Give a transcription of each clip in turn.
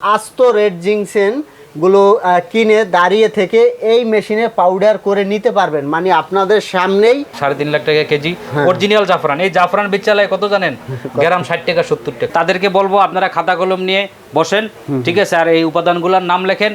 আস্ত রেড জিংসেনগুলো কিনে দাঁড়িয়ে থেকে এই মেশিনে পাউডার করে নিতে পারবেন। মানে আপনাদের সামনেই সাড়ে তিন লাখ টাকা কেজি। অরিজিনাল জাফরান। এই জাফরান বিচালায় কত জানেন? গ্রাম ষাট টাকা সত্তর টাকা। তাদেরকে বলব আপনারা খাতা কলম নিয়ে বসেন ঠিক আছে? আর এই উপাদানগুলোর নাম লেখেন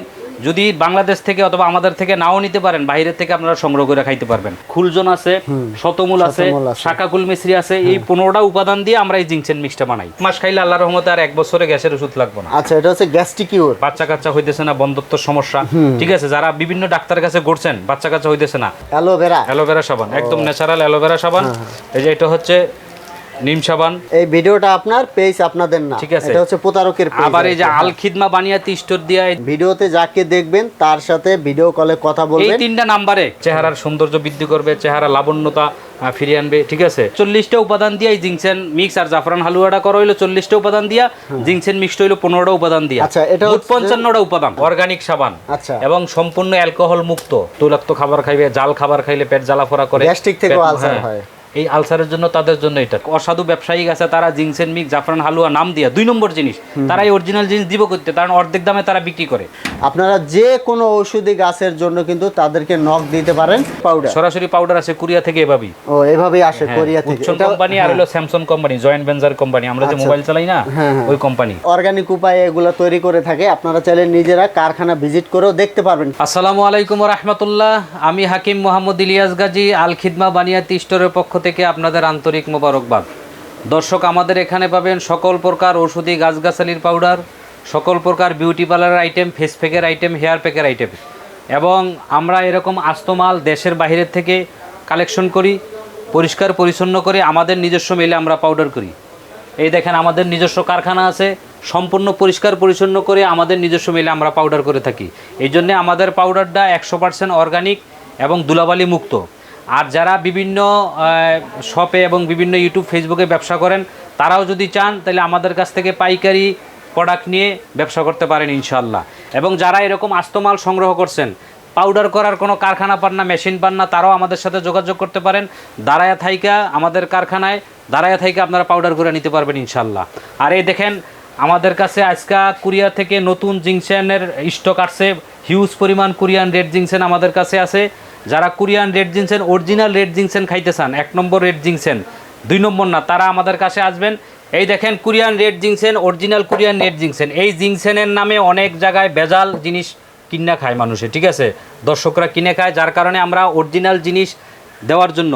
যদি বাংলাদেশ থেকে অথবা আমাদের থেকে নাও নিতে পারেন বাইরের থেকে আপনারা সংগ্রহ করে খাইতে পারবেন। খুলজন আছে শতমূল আছে। শাকাকুল মিশ্রি আছে এই পনেরোটা উপাদান দিয়ে আমরা এই জিংসেন মিক্সটা বানাই। মাস খাইলে আল্লাহ রহমতে আর এক বছরে গ্যাসের ওষুধ লাগবে না। আচ্ছা এটা হচ্ছে গ্যাস্ট্রিকিউর বাচ্চা কাচ্চা হইতেছে না বন্ধত্বর সমস্যা। ঠিক আছে যারা বিভিন্ন ডাক্তারের কাছে ঘুরছেন বাচ্চা কাচ্চা হইতেছে না। অ্যালোভেরা। অ্যালোভেরা সাবান একদম ন্যাচারাল অ্যালোভেরা সাবান। এই যে এটা হচ্ছে নিম সাবান। এই ভিডিওটা আপনার পেজ আপনাদের না। ঠিক আছে। এটা হচ্ছে প্রতারকের page আবার এই যে আর আল খিদমা বানিয়াতি স্টোর দিয়া। ভিডিওতে যাকে দেখবেন তার সাথে ভিডিও কলে কথা এই তিনটা নাম্বারে চেহারার সৌন্দর্য বৃদ্ধি করবে চেহারা লাবণ্যতা ফিরিয়ে আনবে ঠিক আছে? চল্লিশটা উপাদান দিয়ে জিংসেন মিক্স আর জাফরান হালুয়াটা করা হইল চল্লিশটা উপাদান দিয়া জিংসেন মিক্সড হইল পনেরোটা উপাদান দিয়া। আচ্ছা, এটা পঞ্চান্নটা উপাদান। অর্গানিক সাবান। আচ্ছা। এবং সম্পূর্ণ অ্যালকোহল মুক্ত। তৈলাক্ত খাবার খাইবে জাল খাবার খাইলে পেট জ্বালা ফোরা করে থেকেও পেট- আলসার হ্যাঁ। হয়। এই আলসারের জন্য তাদের জন্য এটা। অসাধু ব্যবসায়ী আছে তারা জিংসেন মিক জাফরান হালুয়া নাম দিয়া দুই নম্বর জিনিস তারা এই অরিজিনাল জিনিস দিব করতে কারণ অর্ধেক দামে তারা বিক্রি করে। আপনারা যে কোনো ঔষধি গাছের জন্য কিন্তু তাদেরকে নখ দিতে পারেন পাউডার সরাসরি পাউডার আছে কোরিয়া থেকে এভাবেই। ও এভাবেই আসে কোরিয়া থেকে। উচ্চন কোম্পানি আর হলো Samsung company joint venture company আমরা যে আচ্ছা। মোবাইল চালাই না হ্যাঁ, হ্যাঁ। ওই কোম্পানি অর্গানিক উপায়ে এগুলো তৈরি করে থাকে আপনারা চাইলে নিজেরা কারখানা ভিজিট করেও দেখতে পারবেন। আসসালামু আলাইকুম রহমতুল্লাহ আমি হাকিম মোহাম্মদ ইলিয়াস গাজী আল খিদমা বানিয়াতি স্টোরের পক্ষ থেকে আপনাদের আন্তরিক মোবারকবাদ। দর্শক, আমাদের এখানে পাবেন সকল প্রকার ওষুধি গাছগাছালির পাউডার, সকল প্রকার বিউটি পার্লারের আইটেম ফেস প্যাকের আইটেম হেয়ার প্যাকের আইটেম। এবং আমরা এরকম আস্তমাল দেশের বাইরের থেকে কালেকশন করি, পরিষ্কার পরিচ্ছন্ন করে আমাদের নিজস্ব মেলে আমরা পাউডার করি। এই দেখেন, আমাদের নিজস্ব কারখানা আছে, সম্পূর্ণ পরিষ্কার পরিচ্ছন্ন করে আমাদের নিজস্ব মিলে আমরা পাউডার করে থাকি। এই জন্যে আমাদের পাউডারটা একশো পার্সেন্ট অর্গানিক এবং দুলাবালি মুক্ত। আর যারা বিভিন্ন শপে এবং বিভিন্ন ইউটিউব ফেসবুকে ব্যবসা করেন, তারাও যদি চান, তাহলে আমাদের কাছ থেকে পাইকারি প্রোডাক্ট নিয়ে ব্যবসা করতে পারেন ইনশাল্লাহ এবং যারা এরকম আস্তমাল সংগ্রহ করছেন পাউডার করার কোনো কারখানা পান না মেশিন পান না, তারাও আমাদের সাথে যোগাযোগ করতে পারেন। দাঁড়ায়া থাইকা আমাদের কারখানায়, দাঁড়ায়া থাইকা আপনারা পাউডার করে নিতে পারবেন ইনশাল্লাহ আর এই দেখেন, আমাদের কাছে আজকা কুরিয়া থেকে নতুন জিংসেনের স্টক আসছে হিউজ পরিমাণ কোরিয়ান রেড জিংসেন আমাদের কাছে আছে। যারা Korean red ginseng original red ginseng খাইতে চান, এক নম্বর রেড জিংসেন দুই নম্বর না, তারা আমাদের কাছে আসবেন। এই দেখেন Korean red ginseng original Korean red ginseng এই জিংসেনের নামে অনেক জায়গায় বেজাল জিনিস কিনে খায় মানুষে, ঠিক আছে? দর্শকরা কিনে খায়, যার কারণে আমরা অরিজিনাল জিনিস দেওয়ার জন্য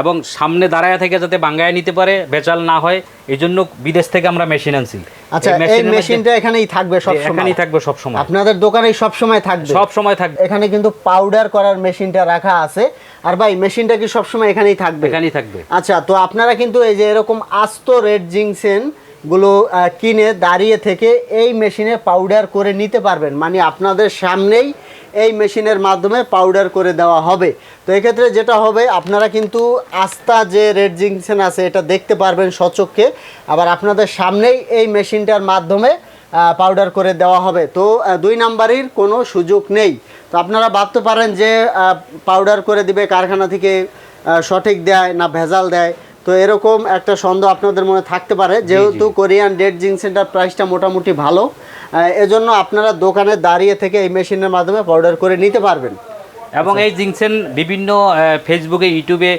এবং সামনে দাঁড়ায় থেকে যাতে বাঙ্গায় নিতে পারে বেচাল না হয় এই জন্য বিদেশ থেকে আমরা মেশিন আনছি। আচ্ছা এই মেশিনটা এখানেই থাকবে সব সময় এখানেই থাকবে সব সময়। আপনাদের দোকানে সব সময় থাকবে? সব সময় থাকবে। এখানে কিন্তু পাউডার করার মেশিনটা রাখা আছে। আর ভাই মেশিনটা কি সব সময় এখানেই থাকবে? এখানেই থাকবে। আচ্ছা তো আপনারা কিন্তু এই যে এরকম আস্ত রেড জিংসেনগুলো কিনে দাঁড়িয়ে থেকে এই মেশিনে পাউডার করে নিতে পারবেন। মানে আপনাদের সামনেই এই মেশিনের মাধ্যমে পাউডার করে দেওয়া হবে। তো এক্ষেত্রে যেটা হবে, আপনারা কিন্তু আস্তা যে রেড জিংসেন আছে, এটা দেখতে পারবেন সচক্ষে। আবার আপনাদের সামনেই এই মেশিনটার মাধ্যমে পাউডার করে দেওয়া হবে। তো দুই নাম্বারের কোনো সুযোগ নেই। তো আপনারা ভাবতে পারেন যে পাউডার করে দিবে কারখানা থেকে সঠিক দেয় না ভেজাল দেয়। তো এরকম একটা সন্দেহ আপনাদের মনে থাকতে পারে যেহেতু কোরিয়ান ডেড জিং সেন্টার প্রাইসটা মোটামুটি ভালো এজন্য আপনারা দোকানে দাঁড়িয়ে থেকে এই মেশিনের মাধ্যমে অর্ডার করে নিতে পারবেন। এবং এই জিংসেন বিভিন্ন ফেসবুকে ইউটিউবে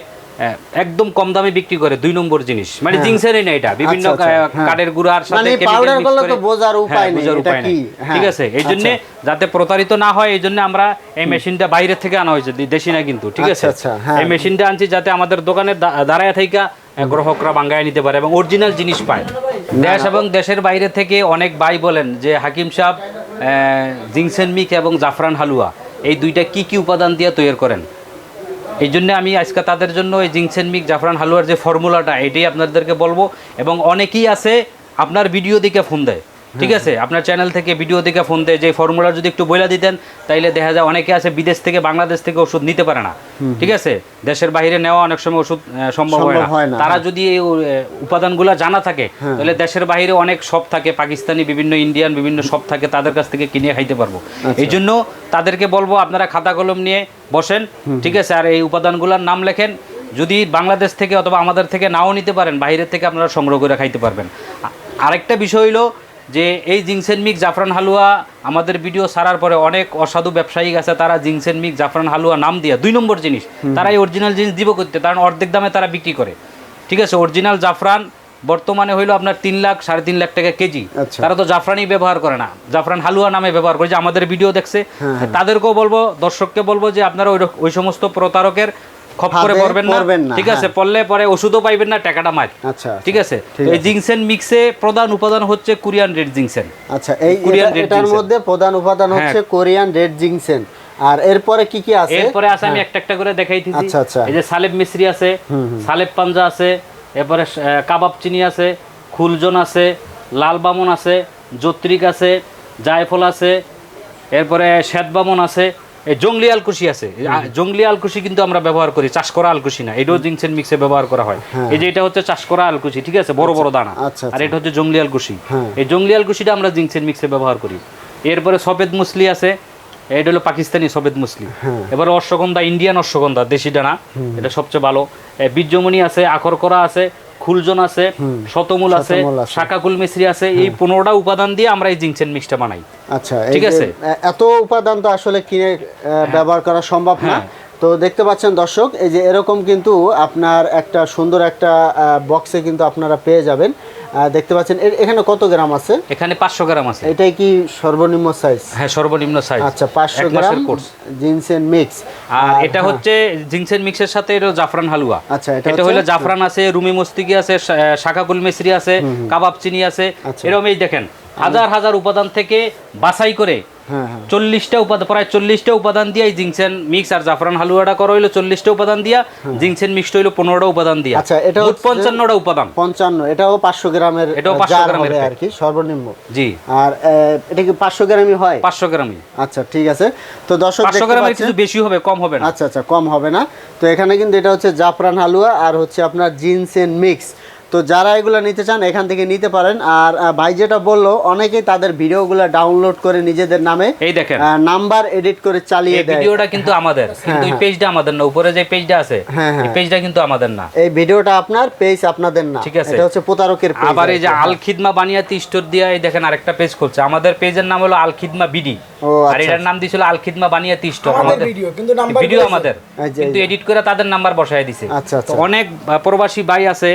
একদম কম দামে বিক্রি করে দুই নম্বর জিনিস। মানে জিংসেনই না এটা বিভিন্ন আচ্ছা, আচ্ছা, হ্যাঁ। কাঠের গুঁড়ার সাথে মানে powder mix করলে তো বোঝার উপায় হ্যাঁ, নেই, এটা কি? হ্যাঁ, ঠিক আছে এই জন্য আচ্ছা। যাতে প্রতারিত না হয় এই জন্য আমরা এই মেশিনটা বাইরে থেকে আনা হয়েছে দেশি না কিন্তু ঠিক আছে? হ্যাঁ। এই মেশিনটা আনছি যাতে আমাদের দোকানে দাঁড়ায় থাইকা আহ, গ্রাহকরা বাঙ্গায় নিতে পারে এবং অরিজিনাল জিনিস পায়। দেশ এবং দেশের বাইরে থেকে অনেক ভাই বলেন যে হাকিম সাহেব জিংসেন মিক এবং জাফরান হালুয়া এই দুইটা কি কি উপাদান দিয়ে তৈরি করেন? এই জন্য আমি আজকে তাদের জন্য এই জিংসেন মিক জাফরান হালুয়ার যে ফর্মুলাটা, এটাই আপনাদেরকে বলব। এবং অনেকেই আছে, আপনার ভিডিও দিকে ফোন দেয়। ঠিক আছে? আপনার চ্যানেল থেকে ভিডিও দিকে ফোন দিয়ে যে ফর্মুলা যদি একটু বইলা দিতেন তাইলে দেখা যায় অনেকে আছে বিদেশ থেকে বাংলাদেশ থেকে ওষুধ নিতে পারে না। ঠিক আছে? দেশের বাইরে নেওয়া অনেক সময় ওষুধ সম্ভব হয় না, তারা যদি এই উপাদানগুলো জানা থাকে তাহলে দেশের বাইরে অনেক শপ থাকে পাকিস্তানি বিভিন্ন ইন্ডিয়ান বিভিন্ন শপ থাকে তাদের কাছ থেকে কিনে খাইতে পারব। এই জন্য তাদেরকে বলব আপনারা খাতা কলম নিয়ে বসেন ঠিক আছে? আর এই উপাদানগুলোর নাম লেখেন। যদি বাংলাদেশ থেকে অথবা আমাদের থেকে নাও নিতে পারেন বাইরের থেকে আপনারা সংগ্রহ করে খাইতে পারবেন। আরেকটা বিষয় হলো যে এই জিংসেন মিক জাফরান হালুয়া আমাদের ভিডিও সারার পরে অনেক অসাধু ব্যবসায়ী আছে তারা জিংসেন মিক জাফরান হালুয়া নাম দিয়ে দুই নম্বর জিনিস তারা এই অরিজিনাল জিনিস দিব করতে কারণ অর্ধেক দামে তারা বিক্রি করে। ঠিক আছে অরিজিনাল জাফরান বর্তমানে হইল আপনার তিন লাখ সাড়ে তিন লাখ টাকা কেজি। আচ্ছা। তারা তো জাফরানই ব্যবহার করে না জাফরান হালুয়া নামে ব্যবহার করে যে আমাদের ভিডিও দেখছে। হ্যাঁ, তাদেরকেও বলব দর্শককে বলব যে আপনারা ওই সমস্ত প্রতারকের খপ করে পড়বেন না। ঠিক আছে হ্যাঁ। পড়লে পরে ওষুধও পাইবেন না টাকাটা মার। আচ্ছা ঠিক আছে? এই জিংসেন মিক্সে প্রধান উপাদান হচ্ছে কোরিয়ান রেড জিংসেন। আচ্ছা এই কোরিয়ান এটা- এটার মধ্যে প্রধান উপাদান হ্যাঁ। হচ্ছে কোরিয়ান রেড জিংসেন। আর এরপরে কি কি আছে? এরপরে আছে আমি একটা একটা করে দেখাইতেছি। আচ্ছা, আচ্ছা। এই যে সালেব মিশ্রি আছে সালেব পাঞ্জা আছে এরপরে কাবাব চিনি আছে খুলজন আছে লাল বামন আছে জত্রিক আছে জায়ফল আছে এরপরে শ্বেত বামন আছে জঙ্গলি আলকুশি আছে। জঙ্গলি আলকুশি কিন্তু আমরা ব্যবহার করি চাষ করা আলকুশি না। এটাও জিংসেন মিক্সে ব্যবহার করা হয়। এই যে এটা হচ্ছে চাষ করা আলকুশি ঠিক আছে? বড় বড় দানা। আচ্ছা, আর এটা হচ্ছে জঙ্গলি আলকুশি। হ্যাঁ। এই জঙ্গলি আলকুশিটা আমরা জিংসেন মিক্সে ব্যবহার করি। এরপরে সফেদ মুসলি আছে। এটা হলো পাকিস্তানি সফেদ মুসলি। এবার অশ্বগন্ধা ইন্ডিয়ান অশ্বগন্ধা দেশি ডানা এটা সবচেয়ে ভালো। বীর্যমণি আছে আখর করা আছে খুলজন আছে শতমূল আছে। শাকাকুল মিশ্রি আছে এই পনেরোটা উপাদান দিয়ে আমরা এই জিংসেন মিক্সটা বানাই আচ্ছা ঠিক আছে। এত উপাদান তো আসলে কিনে ব্যবহার করা সম্ভব না হ্যাঁ। তো দেখতে পাচ্ছেন দর্শক এই যে এরকম কিন্তু আপনার একটা সুন্দর একটা বক্সে কিন্তু আপনারা পেয়ে যাবেন দেখতে পাচ্ছেন এখানে কত গ্রাম আছে? এখানে পাঁচশো গ্রাম আছে। এটাই কি সর্বনিম্ন সাইজ হ্যাঁ সর্বনিম্ন সাইজ আচ্ছা পাঁচশো এক মাসের গ্রাম জিন্স জিনসেন মিক্স আর এটা হচ্ছে জিংসেন মিক্সের সাথে এটা জাফরান হালুয়া। আচ্ছা, এটা হলো জাফরান আছে রুমি মস্তিকি আছে শাখা শাকাকুল মিশ্রি আছে কাবাব চিনি আছে আচ্ছা। এরকম এই দেখেন হাজার হাজার উপাদান থেকে বাছাই করে হ্যাঁ হ্যাঁ চল্লিশটা উপাদান প্রায় চল্লিশটা উপাদান দিয়ে জিংসেন মিক্স আর জাফরান হালুয়াটা করা হইল চল্লিশটা উপাদান দিয়া জিংসেন মিক্সড হইল পনেরোটা উপাদান দিয়া। আচ্ছা, এটা পঞ্চান্নটা উপাদান। পঞ্চান্ন এটাও পাঁচশো গ্রামের এটাও আহ, 500 জার গ্রামের আর কি সর্বনিম্ন। জি। আর এটা কি পাঁচশো গ্রামই হয়? পাঁচশো গ্রামই। আচ্ছা ঠিক আছে। তো দর্শক পাঁচশো গ্রামের কিছু বেশি হবে কম হবে না। আচ্ছা আচ্ছা কম হবে না। তো এখানে কিন্তু এটা হচ্ছে জাফরান হালুয়া আর হচ্ছে আপনার জিনসেন মিক্স। তো যারা এগুলো নিতে চান এখান থেকে নিতে পারেন। আর ভাই যেটা বলল অনেকেই তাদের ভিডিওগুলো ডাউনলোড করে নিজেদের নামে এই দেখেন। নাম্বার এডিট করে চালিয়ে দেয়। ভিডিওটা কিন্তু আমাদের। কিন্তু এই পেজটা আমাদের না উপরে যে পেজটা আছে হ্যাঁ, হ্যাঁ। এই পেজটা কিন্তু আমাদের না। এই ভিডিওটা আপনার পেজ আপনাদের না। ঠিক আছে। এটা হচ্ছে প্রতারকের পেজ আবার এই যে আল খিদমা বানিয়াতি স্টোর দিয়ে এই দেখেন আরেকটা পেজ খুলছে। আমাদের পেজের নাম হলো আল খিদমা বিডি। আর আচ্ছা, এটার নাম আল খিদমা বানিয়াতি স্টোর আমাদের ভিডিও কিন্তু নাম্বার ভিডিও আমাদের। কিন্তু এডিট করে তাদের নাম্বার বসায় দিছে। আচ্ছা, আচ্ছা। অনেক প্রবাসী ভাই আছে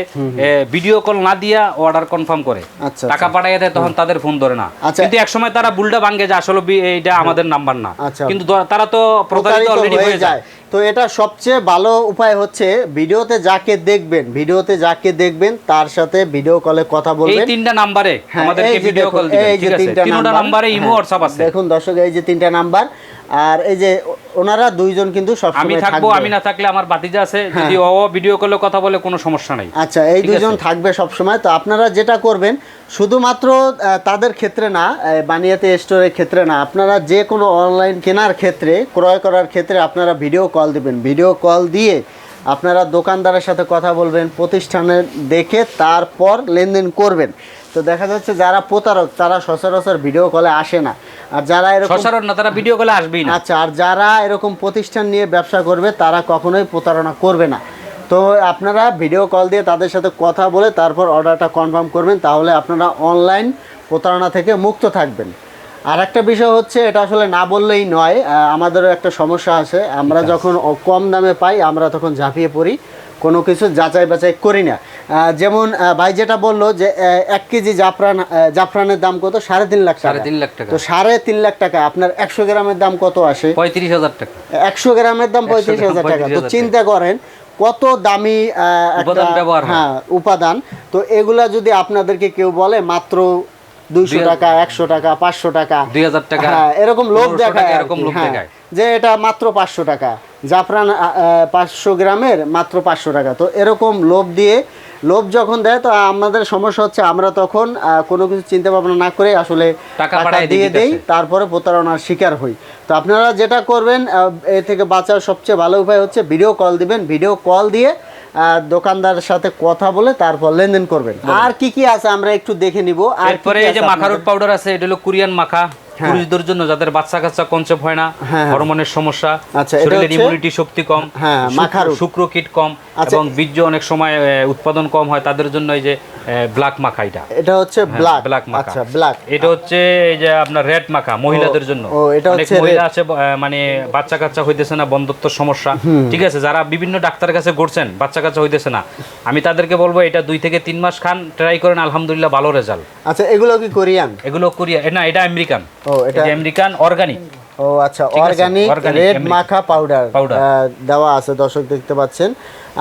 ভিডিও কল না দিয়া অর্ডার কনফার্ম করে। আচ্ছা, টাকা পাঠাইয়া দেয় তখন তাদের ফোন ধরে না। আচ্ছা। এক একসময় তারা বুলটা ভাঙ্গে যে আসলে এইটা আমাদের নাম্বার না। আচ্ছা। কিন্তু তারা তো প্রতারিত প্রতারিত অলরেডি হয়ে যায়। তো এটা সবচেয়ে ভালো উপায় হচ্ছে ভিডিওতে যাকে দেখবেন ভিডিওতে যাকে দেখবেন তার সাথে ভিডিও কলে কথা এই বলবেন। তিনটা নাম্বারে হ্যাঁ, আমাদেরকে ভিডিও কল দিবেন এই যে ঠিক আছে? তিনটা নম্বরে। ইমো WhatsApp আছে। দেখুন দর্শক এই যে তিনটা নাম্বার আর এই যে ওনারা দুইজন কিন্তু সব আমি থাকব আমি না থাকলে আমার বাতিজা আছে যদি ও ভিডিও কলে কথা বলে কোনো সমস্যা নাই। আচ্ছা এই দুইজন থাকবে সব সময় তো আপনারা যেটা করবেন শুধুমাত্র তাদের ক্ষেত্রে না বানিয়াতে স্টোরের ক্ষেত্রে না আপনারা যে কোনো অনলাইন কেনার ক্ষেত্রে ক্রয় করার ক্ষেত্রে আপনারা ভিডিও কল দিবেন। ভিডিও কল দিয়ে আপনারা দোকানদারের সাথে কথা বলবেন প্রতিষ্ঠানে দেখে তারপর লেনদেন করবেন। তো দেখা যাচ্ছে যারা প্রতারক তারা সচরাচর ভিডিও কলে আসে না। আর যারা এরকম সসারণ না তারা ভিডিও কলে আসবেই না। আচ্ছা আর যারা এরকম প্রতিষ্ঠান নিয়ে ব্যবসা করবে তারা কখনোই প্রতারণা করবে না। তো আপনারা ভিডিও কল দিয়ে তাদের সাথে কথা বলে তারপর অর্ডারটা কনফার্ম করবেন তাহলে আপনারা অনলাইন প্রতারণা থেকে মুক্ত থাকবেন। আর একটা বিষয় হচ্ছে এটা আসলে না বললেই নয় আমাদেরও একটা সমস্যা আছে। আমরা যখন কম দামে পাই আমরা তখন ঝাঁপিয়ে পড়ি। কোনো কিছু যাচাই বাছাই করি না। যেমন ভাই যেটা বলল যে এক কেজি জাফরান জাফরানের দাম কত? সাড়ে তিন লাখ সাড়ে তিন লাখ টাকা। তো সাড়ে তিন লাখ টাকা। আপনার একশো গ্রামের দাম কত আসে? পঁয়ত্রিশ হাজার টাকা। একশো গ্রামের দাম পঁয়ত্রিশ হাজার টাকা। তো চিন্তা করেন কত দামি হ্যাঁ। উপাদান। তো এগুলা যদি আপনাদেরকে কেউ বলে মাত্র দুইশো টাকা একশো টাকা পাঁচশো টাকা দুই হাজার টাকা হ্যাঁ এরকম লোভ 1500 দেখায় এরকম কি, লোভ হ্যাঁ, দেখায়। যে এটা মাত্র পাঁচশো টাকা। জাফরান পাঁচশো গ্রামের মাত্র পাঁচশো টাকা। তো এরকম লোভ দিয়ে লোভ যখন দেয় তো আমাদের সমস্যা হচ্ছে আমরা তখন কোনো কিছু চিন্তা ভাবনা না করে আসলে টাকা দিয়ে দেই তারপরে প্রতারণার শিকার হই। তো আপনারা যেটা করবেন এ থেকে বাঁচার সবচেয়ে ভালো উপায় হচ্ছে ভিডিও কল দিবেন। ভিডিও কল দিয়ে আহ, দোকানদারের সাথে কথা বলে তারপর লেনদেন করবেন। আর কি কি আছে আমরা একটু দেখে নিব। আর কি এই যে মাখারুট পাউডার আছে এটা হলো কোরিয়ান মাখা। পুরুষদের জন্য যাদের বাচ্চা কাচ্চা কনসেপ্ট হয় না হ্যাঁ। হরমোনের সমস্যা আচ্ছা, শরীরের ইমিউনিটি শক্তি কম হ্যাঁ, শুক্র-। কীট কম আচ্ছা। এবং বীর্য অনেক সময় উৎপাদন কম হয় তাদের জন্য এই যে ব্ল্যাক মাখা এটা। এটা হচ্ছে ব্ল্যাক ব্ল্যাক মাখা। আচ্ছা ব্ল্যাক এটা হচ্ছে এই যে আপনার রেড মাখা মহিলাদের জন্য। ও, এটা অনেক হচ্ছে মহিলা আছে মানে বাচ্চা কাচ্চা হইতেছে না বন্ধত্ব সমস্যা। ঠিক আছে যারা বিভিন্ন ডাক্তারের কাছে ঘুরছেন বাচ্চা কাচ্চা হইতেছে না। আমি তাদেরকে বলব এটা দুই থেকে তিন মাস খান ট্রাই করেন আলহামদুলিল্লাহ ভালো রেজাল্ট আচ্ছা এগুলো কি কোরিয়ান? এগুলো কোরিয়া না এটা আমেরিকান। ও এটা আমেরিকান অর্গানিক ও আচ্ছা অর্গানিক রেড মাখা পাউডার দেওয়া আছে দর্শক দেখতে পাচ্ছেন।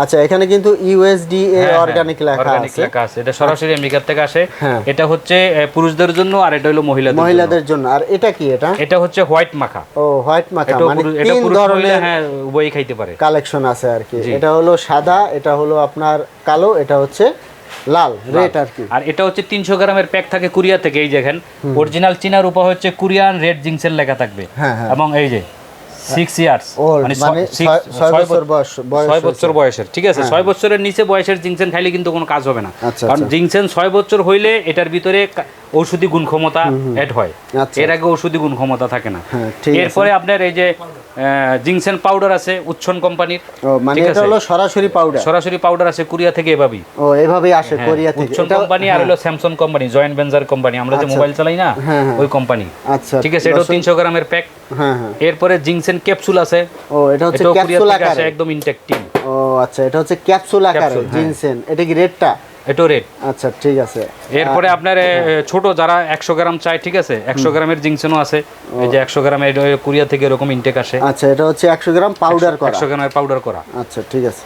আচ্ছা এখানে কিন্তু ইউএসডি এ অর্গানিক লেখা আছে। লেখা আছে। এটা সরাসরি আমেরিকা থেকে আসে। হ্যাঁ। এটা হচ্ছে পুরুষদের জন্য আর এটা হলো মহিলাদের মহিলাদের জন্য। আর এটা কি এটা? এটা হচ্ছে হোয়াইট মাখা। ও হোয়াইট মাখা মানে তিন ধরনের হ্যাঁ উভয়ই খাইতে পারে। কালেকশন আছে আর কি। এটা হলো সাদা এটা হলো আপনার কালো এটা হচ্ছে লাল রেড আর কি। আর এটা হচ্ছে তিনশো গ্রামের প্যাক থাকে কুরিয়া থেকে এই দেখেন। অরিজিনাল চীনা রূপা হচ্ছে কুরিয়ান রেড জিংসের লেখা থাকবে। হ্যাঁ, হ্যাঁ। এবং এই যে সিক্স ইয়ার্স মানে ছয়- ছয় বছর বয়স ছয় হ্যাঁ। বছর বয়সের ঠিক আছে? ছয় বছরের নিচে বয়সের জিংসেন খাইলে কিন্তু কোনো কাজ হবে না। আচ্ছা, কারণ আচ্ছা। জিংসেন ছয় বছর হইলে এটার ভিতরে ঔষধি গুণ ক্ষমতা অ্যাড হয়। আচ্ছা। এর আগে ঔষধি গুণ ক্ষমতা থাকে না। হ্যাঁ, ঠিক আছে। এরপরে আপনার এই যে জিংসেন পাউডার আছে উচ্ছন কোম্পানির। মানে এটা হলো সরাসরি পাউডার সরাসরি পাউডার আছে কুরিয়া থেকে এভাবেই। ও এভাবেই আসে কোরিয়া থেকে। উচ্চন এটা- কোম্পানি আর হলো Samsung company joint venture company. আমরা যে আচ্ছা। মোবাইল চালাই না হ্যাঁ, হ্যাঁ। ওই কোম্পানি। আচ্ছা ঠিক আছে এটাও তিনশো গ্রামের প্যাক হ্যাঁ হ্যাঁ। এরপরে জিংসেন ক্যাপসুল আছে। ও এটা হচ্ছে ক্যাপসুল আকারে। একদম ইনটেক্ট টিম ও আচ্ছা এটা হচ্ছে ক্যাপসুল আকারে হ্যাঁ। এটা কি রেডটা এটাও রেট আচ্ছা ঠিক আছে। এরপরে আপনার ছোট যারা একশো গ্রাম চায় ঠিক আছে? একশো গ্রামের জিংসেনও আছে। এই যে একশো গ্রামের কুরিয়া থেকে এরকম ইনটেক আসে। আচ্ছা এটা হচ্ছে একশো গ্রাম পাউডার করা। একশো গ্রামের পাউডার করা। আচ্ছা ঠিক আছে।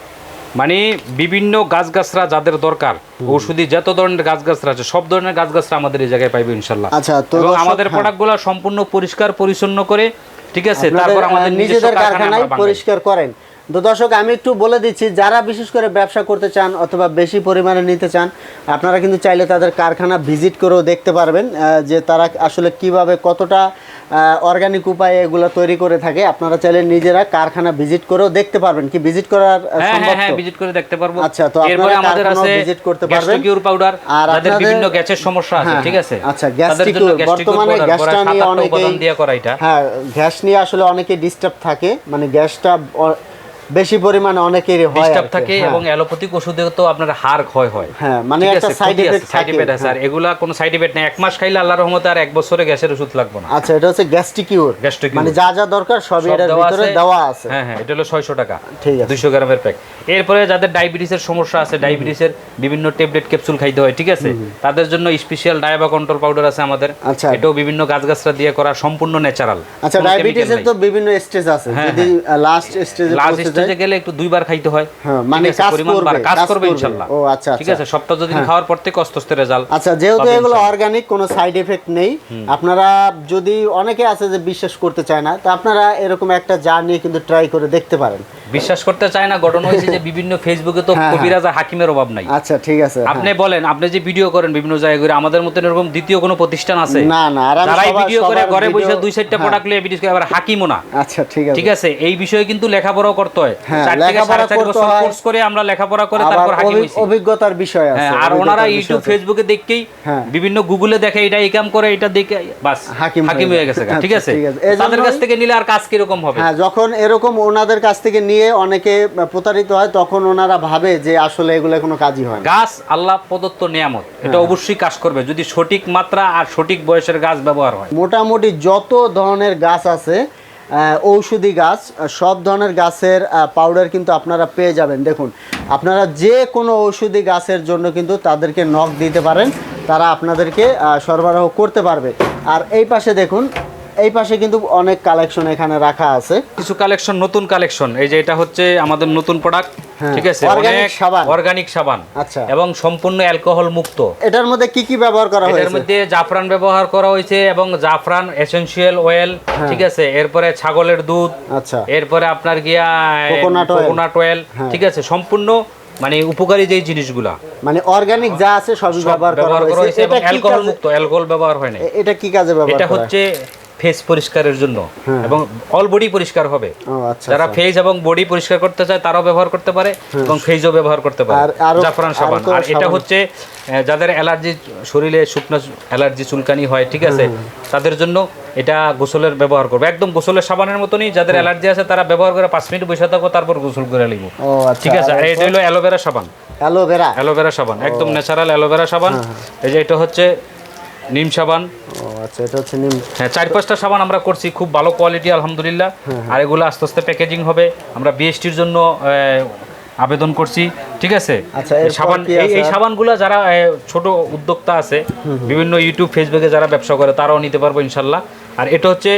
মানে বিভিন্ন গাছগাছরা যাদের দরকার ঔষধি যত ধরনের গাছগাছরা আছে সব ধরনের গাছগাছরা আমাদের এই জায়গায় পাইবে ইনশাল্লাহ। আচ্ছা তো আমাদের হ্যাঁ। প্রোডাক্টগুলো সম্পূর্ণ পরিষ্কার পরিচ্ছন্ন করে ঠিক আছে? তারপর আমাদের নিজেদের কারখানায়। পরিষ্কার করেন। তো দর্শক আমি একটু বলে দিচ্ছি যারা বিশেষ করে ব্যবসা করতে চান অথবা বেশি পরিমাণে নিতে চান আপনারা কিন্তু চাইলে তাদের কারখানা ভিজিট করেও দেখতে পারবেন যে তারা আসলে কীভাবে কতটা অর্গানিক উপায়ে এগুলো তৈরি করে থাকে। আপনারা চাইলে নিজেরা কারখানা ভিজিট করেও দেখতে পারবেন। কি ভিজিট করার হ্যাঁ সম্ভব হ্যাঁ হ্যাঁ ভিজিট করে দেখতে পারব। আচ্ছা, তো আপনারা আমাদের আছে visit করতে পারবেন। গ্যাস্ট্রিকিউর পাউডার আর আপনাদের- বিভিন্ন গ্যাসের সমস্যা আছে হ্যাঁ, ঠিক আছে? আচ্ছা গ্যাস্ট্রিকিউর বর্তমানে গ্যাসটা নিয়ে এটা। হ্যাঁ গ্যাস নিয়ে আসলে অনেকে ডিস্টার্ব থাকে। মানে গ্যাসটা বেশি পরিমাণে অনেকেরই হয় ডিস্টার্ব থাকে হ্যাঁ। এবং অ্যালোপ্যাথিক ওষুধে তো আপনার হাড় ক্ষয় হয়। হ্যাঁ, মানে একটা আছে, side ক্ষতি effect আছে, থাকে, হ্যাঁ। আর এগুলা কোনো সাইড এফেক্ট নেই। এক মাস খাইলে আল্লাহর রহমতে আর এক বছরে গ্যাসের ওষুধ লাগবে না। আচ্ছা এটা হচ্ছে গ্যাস্ট্রিকিউর Gastric মানে যা যা দরকার সবই সব এটার ভিতরে দেওয়া আছে। হ্যাঁ হ্যাঁ এটা হলো ছয়শো টাকা। ঠিক আছে। দুইশো গ্রামের প্যাক এরপরে যাদের ডায়াবেটিসের সমস্যা আছে ডায়াবেটিসের বিভিন্ন ট্যাবলেট ক্যাপসুল খাইতে হয় ঠিক আছে? তাদের জন্য স্পেশাল ডায়াবা কন্ট্রোল পাউডার আছে আমাদের। আচ্ছা। এটাও বিভিন্ন গাছগাছরা দিয়ে করা সম্পূর্ণ ন্যাচারাল আচ্ছা ডায়াবেটিসের তো বিভিন্ন স্টেজ আছে। হ্যাঁ, যদি লাস্ট স্টেজে স্টেজে গেলে একটু দুইবার খাইতে হয়। হ্যাঁ, মানে কাজ করবে, কাজ করবে ইনশাআল্লাহ ও, আচ্ছা, ঠিক আচ্ছা। আছে সপ্তাহ যদি খাওয়ার পর থেকে অস্ত অস্তে রেজাল্ট আচ্ছা যেহেতু এগুলো অর্গানিক কোনো সাইড এফেক্ট নেই। আপনারা যদি অনেকে আছে যে বিশ্বাস করতে চায় না তো আপনারা এরকম একটা জার্নি কিন্তু ট্রাই করে দেখতে পারেন। বিশ্বাস করতে চায় না ঘটনা হয়েছে যে বিভিন্ন ফেসবুকে তো হ্যাঁ, কবিরাজ আর হাকিমের অভাব নাই। আচ্ছা ঠিক আছে হ্যাঁ। আপনি বলেন আপনি যে ভিডিও করেন বিভিন্ন জায়গায় ঘুরে আমাদের মতন এরকম দ্বিতীয় কোনো প্রতিষ্ঠান আছে? না না আর যারাই ভিডিও করে ঘরে বসে দুই চারটা হ্যাঁ, প্রোডাক্ট লিয়ে ভিডিও করে আবার হাকিমও না। আচ্ছা ঠিক আছে। ঠিক আছে এই বিষয়ে কিন্তু লেখাপড়াও করতে হয়। হ্যাঁ, চার থেকে লেখাপড়া সাড়ে চার করতে বছর হয়। কোর্স করে আমরা লেখাপড়া করে তারপর হাকিম হইছি অভিজ্ঞতার বিষয় আছে হ্যাঁ, আর ওনারা ইউটিউব ফেসবুকে দেখেই হ্যাঁ। বিভিন্ন গুগলে দেখে এটা এই কাম করে এটা দেখে বাস হাকিম হাকিম হয়ে হয়ে গেছে গেছে। ঠিক আচ্ছা, আছে। তাদের কাছ থেকে নিলে আর কাজ কীরকম হবে? হ্যাঁ যখন এরকম ওনাদের কাছ থেকে নিয়ে অনেকে প্রতারিত হয় তখন ওনারা ভাবে যে আসলে এগুলো কোনো কাজই হয় গাছ আল্লাহ প্রদত্ত নিয়ামত এটা হ্যাঁ। অবশ্যই কাজ করবে যদি সঠিক মাত্রা আর সঠিক বয়সের গাছ ব্যবহার হয়। মোটামুটি যত ধরনের গাছ আছে ঔষধি গাছ সব ধরনের গাছের পাউডার কিন্তু আপনারা পেয়ে যাবেন। দেখুন আপনারা যে কোনো ঔষধি গাছের জন্য কিন্তু তাদেরকে নখ দিতে পারেন তারা আপনাদেরকে সরবরাহ করতে পারবে। আর এই পাশে দেখুন এই পাশে কিন্তু অনেক কালেকশন এখানে রাখা আছে। কিছু কালেকশন নতুন কালেকশন এই যে এটা হচ্ছে আমাদের নতুন প্রোডাক্ট হ্যাঁ, ঠিক আছে? Organic সাবান। অর্গানিক সাবান। আচ্ছা। এবং সম্পূর্ণ অ্যালকোহল মুক্ত। এটার মধ্যে কি কি ব্যবহার করা এটার হয়েছে? মধ্যে জাফরান ব্যবহার করা হয়েছে এবং জাফরান এসেনশিয়াল অয়েল হ্যাঁ। ঠিক আছে? এরপরে ছাগলের দুধ আচ্ছা। এরপরে আপনার গিয়া। কোকোনাট অয়েল হ্যাঁ। ঠিক আছে? সম্পূর্ণ মানে উপকারী যে জিনিসগুলা। মানে অর্গানিক যা আছে সবই সব ব্যবহার করা হয়েছে। এবং এটা অ্যালকোহল মুক্ত অ্যালকোহল ব্যবহার হয় না এটা কি কাজে ব্যবহার এটা হচ্ছে ফেস পরিষ্কারের জন্য এবং অল বডি পরিষ্কার হবে। আচ্ছা যারা আচ্ছা। ফেস এবং বডি পরিষ্কার করতে চায় তারাও ব্যবহার করতে পারে এবং ফেজও ব্যবহার করতে পারে। জাফরান সাবান। আর এটা হচ্ছে যাদের অ্যালার্জি শরীরে শুকনো অ্যালার্জি চুলকানি হয় ঠিক আছে তাদের জন্য এটা গোসলের ব্যবহার করবে। একদম গোসলের সাবানের মতনই যাদের অ্যালার্জি আছে তারা ব্যবহার করে পাঁচ মিনিট বসে থাকো তারপর গোসল করে ও আচ্ছা ঠিক আছে এটা হলো অ্যালোভেরা সাবান। অ্যালোভেরা অ্যালোভেরা সাবান একদম ন্যাচারাল অ্যালোভেরা সাবান। এই যে এটা হচ্ছে নিম সাবান। ও আচ্ছা এটা হচ্ছে নিম। হ্যাঁ চার পাঁচটা সাবান আমরা করছি খুব ভালো কোয়ালিটি আলহামদুলিল্লাহ। আর এগুলো আস্তে আস্তে প্যাকেজিং হবে। আমরা বিএসটির জন্য আবেদন করছি ঠিক আছে? আচ্ছা, এই সাবান এই? সাবানগুলো যারা ছোট উদ্যোক্তা আছে বিভিন্ন ইউটিউব ফেসবুকে যারা ব্যবসা করে তারাও নিতে পারব ইনশাল্লাহ। আর এটা হচ্ছে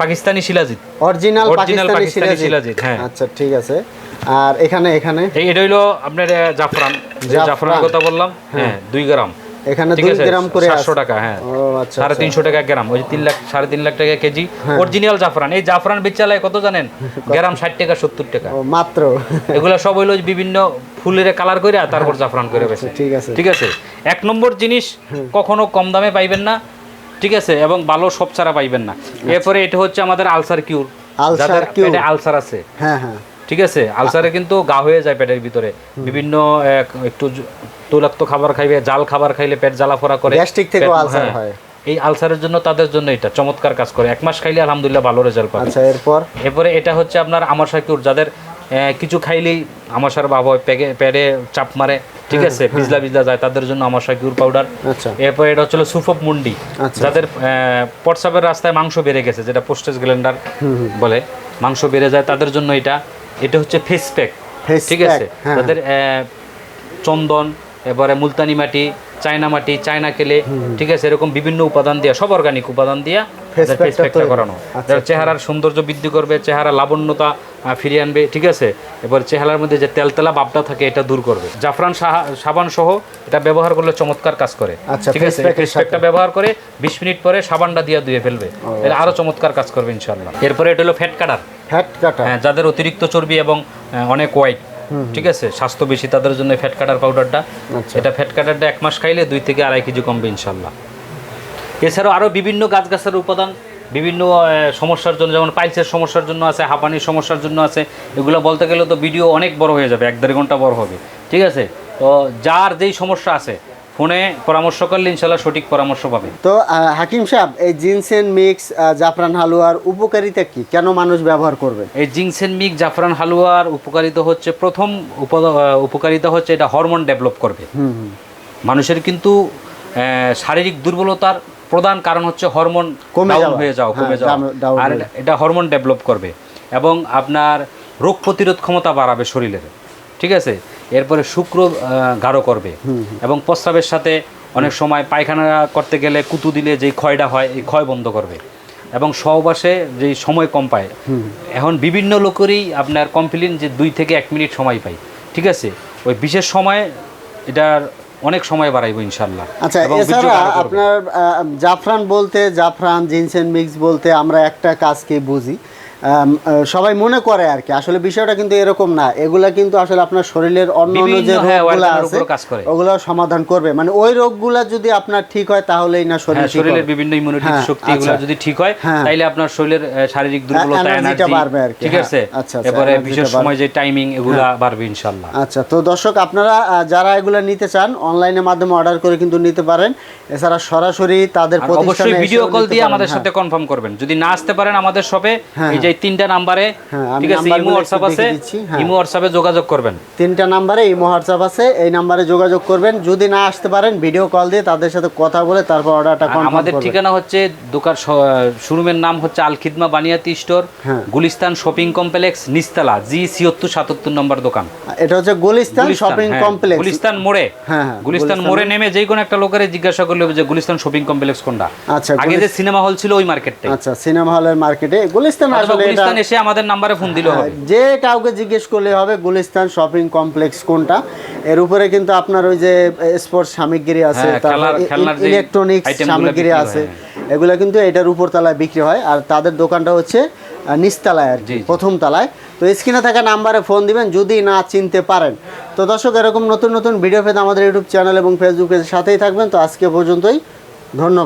পাকিস্তানি শিলাজিৎ। অরিজিনাল Original পাকিস্তানি শিলাজিৎ, হ্যাঁ। আচ্ছা ঠিক আছে। আর এখানে এখানে? এটা হইল আপনার জাফরান। যে জাফরান। জাফরানের কথা বললাম হ্যাঁ দুই গ্রাম। এখানে ঠিক আছে সাতশো টাকা হ্যাঁ। আচ্ছা সাড়ে আচ্ছা। তিনশো টাকা গ্রাম ওই তিন লাখ সাড়ে তিন লাখ টাকা কেজি। হ্যাঁ। অরিজিনাল জাফরান। এই জাফরান বেচালায় কত জানেন? গ্রাম ষাট টাকা সত্তর টাকা। মাত্র। এগুলো সব হইল বিভিন্ন ফুলের কালার করে আর তারপর জাফরান করে বেছে ঠিক আছে। ঠিক আছে? এক নম্বর জিনিস কখনো কম দামে পাইবেন না ঠিক আছে? এবং ভালো সব ছাড়া পাইবেন না। এরপরে এটা হচ্ছে আমাদের ulcer cure. Ulcer cure. Ulcer আছে। হ্যাঁ হ্যাঁ। ঠিক আছে? আলসারে কিন্তু গা হয়ে যায় পেটের ভিতরে। বিভিন্ন একটু তৈলাক্ত খাবার খাইবে জাল খাবার খাইলে পেট জ্বালা ফোড়া করে। থেকেও পেট- আলসার হ্যাঁ, হয়। এই আলসারের জন্য তাদের জন্য এটা চমৎকার কাজ করে। এক মাস খাইলে আলহামদুলিল্লাহ ভালো রেজাল্ট পাবে। আচ্ছা এরপর? এরপরে এটা হচ্ছে আপনার আমাশা কিউর যাদের কিছু খাইলেই আমাশার ভাব হয় পেগে পেটে চাপ মারে ঠিক আছে? বিজলা বিজলা যায় তাদের জন্য আমাশা কিউর পাউডার আচ্ছা। এরপরে এটা হচ্ছিল সুফপ মুন্ডি। আচ্ছা। যাদের পটসাপের রাস্তায় মাংস বেড়ে গেছে যেটা পোস্টেজ গ্ল্যান্ডার বলে। মাংস বেড়ে যায় তাদের জন্য এটা। এটা হচ্ছে ফেস প্যাক ঠিক আছে? হ্যাঁ। তাদের আহ, চন্দন এবারে মুলতানি মাটি চায়না মাটি চায়না কেলে ঠিক আছে? এরকম বিভিন্ন উপাদান দিয়া সব অর্গানিক উপাদান দিয়া ফেস প্যাকটা করানো। আচ্ছা, চেহারার সৌন্দর্য বৃদ্ধি করবে চেহারা লাবণ্যতা ফিরিয়ে আনবে ঠিক আছে? এবার চেহারার মধ্যে যে তেলতেলা ভাবটা থাকে এটা দূর করবে। জাফরান সাহা- সাবান সহ এটা ব্যবহার করলে চমৎকার কাজ করে। আচ্ছা, ঠিক আছে? pack এর ফেস প্যাকটা ব্যবহার করে বিশ মিনিট পরে সাবানটা দিয়ে ধুয়ে ফেলবে। এটা আচ্ছা। আরও চমৎকার কাজ করবে ইনশাল্লাহ এরপরে এটা হলো ফ্যাট কাটার ফ্যাট কাটা হ্যাঁ যাদের অতিরিক্ত চর্বি এবং অনেক হোয়াইট ঠিক আছে? স্বাস্থ্য বেশি তাদের জন্য ফ্যাট কাটার পাউডারটা। এটা ফ্যাট কাটারটা এক মাস খাইলে দুই থেকে আড়াই কেজি কমবে ইনশাল্লাহ এছাড়াও আরও বিভিন্ন গাছগাছার উপাদান বিভিন্ন সমস্যার জন্য যেমন পাইলসের সমস্যার জন্য আছে হাঁপানির সমস্যার জন্য আছে এগুলো বলতে গেলে তো ভিডিও অনেক বড় হয়ে যাবে এক দেড় ঘণ্টা বড় হবে ঠিক আছে? তো যার যেই সমস্যা আছে ফোনে পরামর্শ করলে ইনশাল্লাহ সঠিক পরামর্শ পাবে। তো হাকিম সাহেব এই জিনসেন মিক্স জাফরান হালুয়ার উপকারিতা কি? কেন মানুষ ব্যবহার করবে? এই জিংসেন মিক জাফরান হালুয়ার উপকারিতা হচ্ছে প্রথম উপ- উপকারিতা হচ্ছে এটা হরমোন ডেভেলপ করবে। মানুষের কিন্তু শারীরিক দুর্বলতার প্রধান কারণ হচ্ছে হরমোন কমে যাওয়া। হয়ে যাওয়া হ্যাঁ, কমে যাওয়া। down- down আর এটা- হরমোন ডেভেলপ করবে এবং আপনার রোগ প্রতিরোধ ক্ষমতা বাড়াবে শরীরের ঠিক আছে? এরপরে শুক্র গাঢ় করবে এবং প্রস্রাবের সাথে অনেক সময় পায়খানা করতে গেলে কুতু দিলে যেই ক্ষয়টা হয় এই ক্ষয় বন্ধ করবে এবং সহবাসে যেই সময় কম পায়। এখন বিভিন্ন লোকেরই আপনার কমপ্লেন যে দুই থেকে এক মিনিট সময় পাই ঠিক আছে? ওই বিশেষ সময় এটার অনেক সময় বাড়াইবো ইনশাল্লাহ আচ্ছা এছাড়া আপনার জাফরান বলতে জাফরান জিনসেন মিক্স বলতে আমরা একটা কাজকে বুঝি। সবাই মনে করে আর কি। আসলে বিষয়টা কিন্তু এরকম না। এগুলা কিন্তু আসলে আপনার শরীরের অন্য অন্য যে হ্যাঁ, রোগগুলো আছে ওগুলো সমাধান করবে। মানে ওই রোগগুলা যদি আপনার ঠিক হয় তাহলেই না শরীর হ্যাঁ শরীরের বিভিন্ন ইমিউনিটি হ্যাঁ, শক্তি আচ্ছা। এগুলো যদি ঠিক হয়। তাইলে আপনার শরীরের শারীরিক দুর্বলতা এনার্জি বাড়বে আর কি, ঠিক। আছে? আচ্ছা, আচ্ছা, এবারে বিশেষ সময় যে টাইমিং এগুলা বাড়বে ইনশাল্লাহ আচ্ছা তো দর্শক আপনারা যারা এগুলো নিতে চান অনলাইনের মাধ্যমে অর্ডার করে কিন্তু নিতে পারেন। এছাড়া সরাসরি তাদের প্রতিষ্ঠানে অবশ্যই ভিডিও কল দিয়ে আমাদের। সাথে কনফার্ম করবেন। যদি না আসতে পারেন আমাদের শপে এই যে এই তিনটা নাম্বারে হ্যাঁ, ঠিক আছে ইমো হোয়াটসঅ্যাপ আছে হ্যাঁ। ইমো হোয়াটসঅ্যাপে যোগাযোগ করবেন। তিনটা নাম্বারে এই হোয়াটসঅ্যাপ আছে এই নাম্বারে যোগাযোগ করবেন। যদি না আসতে পারেন ভিডিও কল দিয়ে তাদের সাথে কথা বলে তারপর অর্ডারটা কনফার্ম আমাদের ঠিকানা হচ্ছে দোকান শোরুমের নাম হচ্ছে আল খিদমা বানিয়াতি স্টোর হ্যাঁ। গুলিস্তান শপিং কমপ্লেক্স নিস্তালা জি ছিয়াত্তর সাতাত্তর নম্বর দোকান। এটা হচ্ছে গুলিস্তান শপিং কমপ্লেক্স। গুলিস্তান মোড়ে হ্যাঁ, গুলিস্তান মোড়ে নেমে যে কোনো একটা লোকের জিজ্ঞাসা করলে যে গুলিস্তান শপিং কমপ্লেক্স কোনটা? আচ্ছা, আগে যে সিনেমা হল ছিল ওই মার্কেটটাই আচ্ছা সিনেমা হলের মার্কেটে গুলিস্তান গুলিস্তান এসে আমাদের নাম্বারে ফোন দিলেও হবে। যে কাউকে জিজ্ঞেস করলে হবে গুলিস্তান শপিং কমপ্লেক্স কোনটা এর উপরে কিন্তু আপনার ওই যে স্পোর্টস সামগ্রী আছে হ্যাঁ, ইলেকট্রনিক্স সামগ্রী আছে হ্যাঁ। এগুলো কিন্তু এটার উপর তলায় বিক্রি হয় আর তাদের দোকানটা হচ্ছে নিচতলায় আর কি। প্রথম তলায়। তো স্ক্রিনে থাকা নাম্বারে ফোন দিবেন যদি না চিনতে পারেন। তো দর্শক এরকম নতুন নতুন ভিডিও পেতে আমাদের ইউটিউব চ্যানেল এবং ফেসবুক পেজের সাথেই থাকবেন। তো আজকে পর্যন্তই ধন্যবাদ।